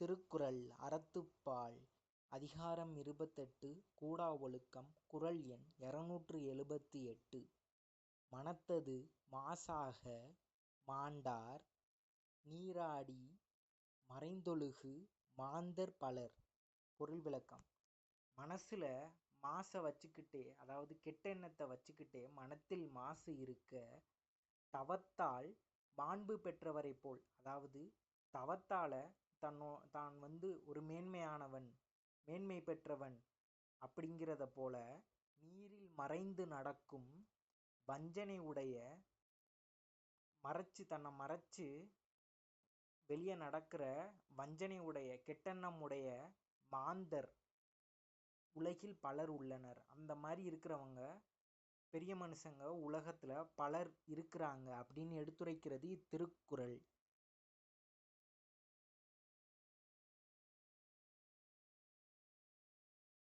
திருக்குறள் அறத்துப்பால் அதிகாரம் இருபத்தெட்டு கூடா ஒழுக்கம் குறள் எண் இருநூற்று எழுபத்தி எட்டு. மனத்தது மாசாக மாண்டார் நீராடி மறைந்தொழுகு மாந்தர் பலர். பொருள் விளக்கம். மனசில் மாசை வச்சுக்கிட்டே அதாவது கெட்ட எண்ணத்தை வச்சுக்கிட்டே மனத்தில் மாசு இருக்க தவத்தால் மாண்பு பெற்றவரை போல் அதாவது தவத்தால தன்னோ தான் வந்து ஒரு மேன்மையானவன் மேன்மை பெற்றவன் அப்படிங்கிறத போல நீரில் மறைந்து நடக்கும் வஞ்சனை உடைய மறைச்சு தன்னை மறைச்சு வெளியே நடக்கிற வஞ்சனை உடைய கெட்டெண்ணம் உடைய மாந்தர். உலகில் பலர் உள்ளனர். அந்த மாதிரி இருக்கிறவங்க பெரிய மனுஷங்க உலகத்துல பலர் இருக்கிறாங்க அப்படின்னு எடுத்துரைக்கிறது இத்திருக்குறள்.